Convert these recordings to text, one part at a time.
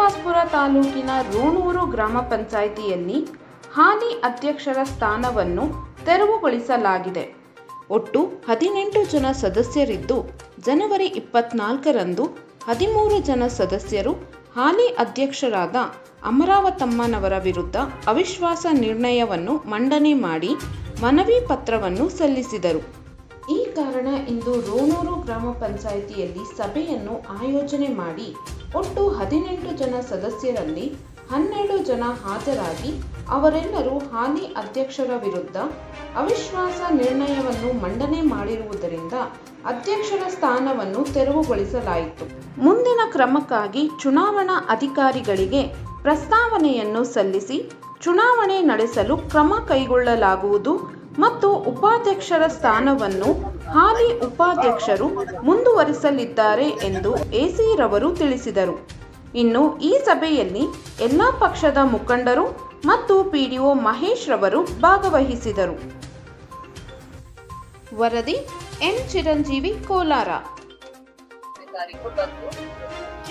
ಶ್ರೀನಿವಾಸಪುರ ತಾಲೂಕಿನ ರೋಣೂರು ಗ್ರಾಮ ಪಂಚಾಯಿತಿಯಲ್ಲಿ ಹಾಲಿ ಅಧ್ಯಕ್ಷರ ಸ್ಥಾನವನ್ನು ತೆರವುಗೊಳಿಸಲಾಗಿದೆ. ಒಟ್ಟು ಹದಿನೆಂಟು ಜನ ಸದಸ್ಯರಿದ್ದು ಜನವರಿ ಇಪ್ಪತ್ನಾಲ್ಕರಂದು ಹದಿಮೂರು ಜನ ಸದಸ್ಯರು ಹಾಲಿ ಅಧ್ಯಕ್ಷರಾದ ಅಮರಾವತಮ್ಮನವರ ವಿರುದ್ಧ ಅವಿಶ್ವಾಸ ನಿರ್ಣಯವನ್ನು ಮಂಡನೆ ಮಾಡಿ ಮನವಿ ಪತ್ರವನ್ನು ಸಲ್ಲಿಸಿದರು. ಈ ಕಾರಣ ಇಂದು ರೋಣೂರು ಗ್ರಾಮ ಪಂಚಾಯಿತಿಯಲ್ಲಿ ಸಭೆಯನ್ನು ಆಯೋಜನೆ ಮಾಡಿ ಒಟ್ಟು ಹದಿನೆಂಟು ಜನ ಸದಸ್ಯರಲ್ಲಿ ಹನ್ನೆರಡು ಜನ ಹಾಜರಾಗಿ ಅವರೆಲ್ಲರೂ ಹಾಲಿ ಅಧ್ಯಕ್ಷರ ವಿರುದ್ಧ ಅವಿಶ್ವಾಸ ನಿರ್ಣಯವನ್ನು ಮಂಡನೆ ಮಾಡಿರುವುದರಿಂದ ಅಧ್ಯಕ್ಷರ ಸ್ಥಾನವನ್ನು ತೆರವುಗೊಳಿಸಲಾಯಿತು. ಮುಂದಿನ ಕ್ರಮಕ್ಕಾಗಿ ಚುನಾವಣಾ ಅಧಿಕಾರಿಗಳಿಗೆ ಪ್ರಸ್ತಾವನೆಯನ್ನು ಸಲ್ಲಿಸಿ ಚುನಾವಣೆ ನಡೆಸಲು ಕ್ರಮ ಕೈಗೊಳ್ಳಲಾಗುವುದು. ಮತ್ತು ಉಪಾಧ್ಯಕ್ಷರ ಸ್ಥಾನವನ್ನು ಹಾಲಿ ಉಪಾಧ್ಯಕ್ಷರು ಮುಂದುವರಿಸಲಿದ್ದಾರೆ ಎಂದು ಎಸಿ ರವರು ತಿಳಿಸಿದರು. ಇನ್ನು ಈ ಸಭೆಯಲ್ಲಿ ಎಲ್ಲ ಪಕ್ಷದ ಮುಖಂಡರು ಮತ್ತು ಪಿಡಿಒ ಮಹೇಶ್ ರವರು ಭಾಗವಹಿಸಿದರು. ವರದಿ ಎನ್ ಚಿರಂಜೀವಿ ಕೋಲಾರ. ತಾರೀಕು ಬಂದು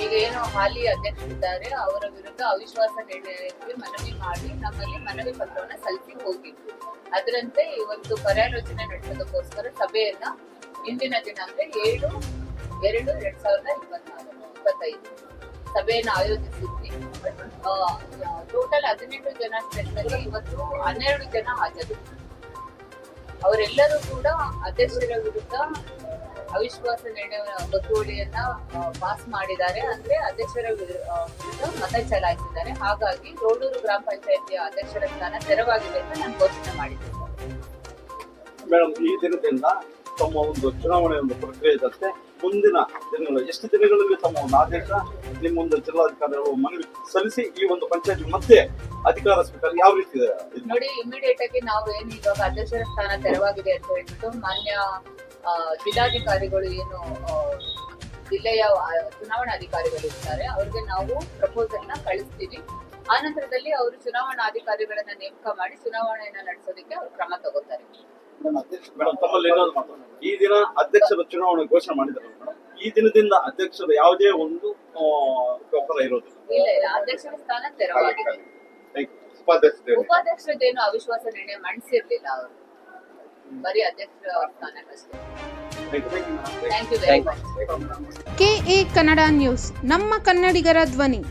ಈಗ ಏನು ಹಾಲಿ ಅಧ್ಯಕ್ಷರಿದ್ದಾರೆ, ಅವರ ವಿರುದ್ಧ ಅವಿಶ್ವಾಸ ನಿರ್ಣಯಕ್ಕೆ ಮನವಿ ಮಾಡಿ ನಮ್ಮಲ್ಲಿ ಮನವಿ ಪತ್ರವನ್ನ ಸಲ್ಲಿಸಿ ಹೋಗಿತ್ತು ಅದರಂತೆ ಇವತ್ತು ಪರ್ಯಾಲೋಚನೆ ನಡೆಸೋದಕ್ಕೋಸ್ಕರ ಸಭೆಯನ್ನ ಇಂದಿನ ದಿನಾಂಕ ಏಳು, ಎರಡು ಎರಡ್ ಸಾವಿರದ ಇಪ್ಪತ್ನಾಲ್ಕು ಇಪ್ಪತ್ತೈದು ಸಭೆಯನ್ನು ಆಯೋಜಿಸಿದ್ವಿ. ಟೋಟಲ್ ಹದಿನೆಂಟು ಜನ ಸ್ಟ್ರೆಂತ್ ಇವತ್ತು ಹನ್ನೆರಡು ಜನ ಹಾಜರು. ಅವರೆಲ್ಲರೂ ಕೂಡ ಅಧ್ಯಕ್ಷರ ವಿರುದ್ಧ ಅವಿಶ್ವಾಸ ನಿರ್ಣಯ ಗೊತ್ತುವಳಿಯನ್ನ ಪಾಸ್ ಮಾಡಿದ್ದಾರೆ. ಅಂದ್ರೆ ಅಧ್ಯಕ್ಷರ ವಿರುದ್ಧ ಮತ ಚಲಾಯಿಸಿದ್ದಾರೆ. ಹಾಗಾಗಿ ರೋಡೂರು ಗ್ರಾಮ ಪಂಚಾಯತಿಯ ಅಧ್ಯಕ್ಷರ ಸ್ಥಾನ ತೆರವಾಗಿದೆ ಅಂತ ನಾನು ಘೋಷಣೆ ಮಾಡಿದ್ದೇನೆ ಮೇಡಮ್ ಈ ದಿನದಿಂದ ತಮ್ಮ ಒಂದು ಚುನಾವಣೆ ಒಂದು ಪ್ರಕ್ರಿಯೆ ಇರುತ್ತೆ. ಮುಂದಿನ ದಿನಗಳು ಎಷ್ಟು ದಿನಗಳಲ್ಲಿ ತಮ್ಮ ಒಂದು ಆದೇಶ ನಿಮ್ಮ ಒಂದು ಜಿಲ್ಲಾಧಿಕಾರಿಗಳು ಮನವಿ ಸಲ್ಲಿಸಿ ಈ ಒಂದು ಪಂಚಾಯತ್ ಮತ್ತೆ ಅಧಿಕಾರ ಸ್ವೀಕಾರ ಯಾವ ರೀತಿ ಇದೆ? ನೋಡಿ ಇಮಿಡಿಯೇಟ್ ಆಗಿ ನಾವು ಏನು ಇವಾಗ ಅಧ್ಯಕ್ಷರ ಸ್ಥಾನ ತೆರವಾಗಿದೆ ಅಂತ ಹೇಳ್ಬಿಟ್ಟು ಮಾನ್ಯ ಜಿಲ್ಲಾಧಿಕಾರಿಗಳು ಏನು ಜಿಲ್ಲೆಯ ಚುನಾವಣಾ ಅಧಿಕಾರಿಗಳು ಇರ್ತಾರೆ ಅವ್ರಿಗೆ ನಾವು ಪ್ರಪೋಸಲ್ನ ಕಳಿಸ್ತೀವಿ. ಆ ನಂತರದಲ್ಲಿ ಅವರು ಚುನಾವಣಾ ಅಧಿಕಾರಿಗಳನ್ನ ನೇಮಕ ಮಾಡಿ ಚುನಾವಣೆಯನ್ನ ನಡೆಸೋದಕ್ಕೆ ಅವ್ರು ಕ್ರಮ ತಗೋತಾರೆ. ಈ ದಿನ ಅಧ್ಯಕ್ಷರ ಚುನಾವಣೆ ಘೋಷಣೆ ಮಾಡಿದ್ರು ಈ ದಿನದಿಂದ ಅಧ್ಯಕ್ಷರ ಯಾವುದೇ ಒಂದು ಇಲ್ಲ ಇಲ್ಲ ಅಧ್ಯಕ್ಷರ ಸ್ಥಾನ ತೆರವಾಗಿದೆ. ಉಪಾಧ್ಯಕ್ಷರದ್ದೇನು ಅವಿಶ್ವಾಸ ನಿರ್ಣಯ ಮಂಡಿಸಿರ್ಲಿಲ್ಲ ಅವರು. ಬರೀ ಅಧ್ಯಕ್ಷರ ಸ್ಥಾನಕ್ಕಷ್ಟೇ thank you very much KA Kannada news ನಮ್ಮ ಕನ್ನಡಿಗರ ಧ್ವನಿ.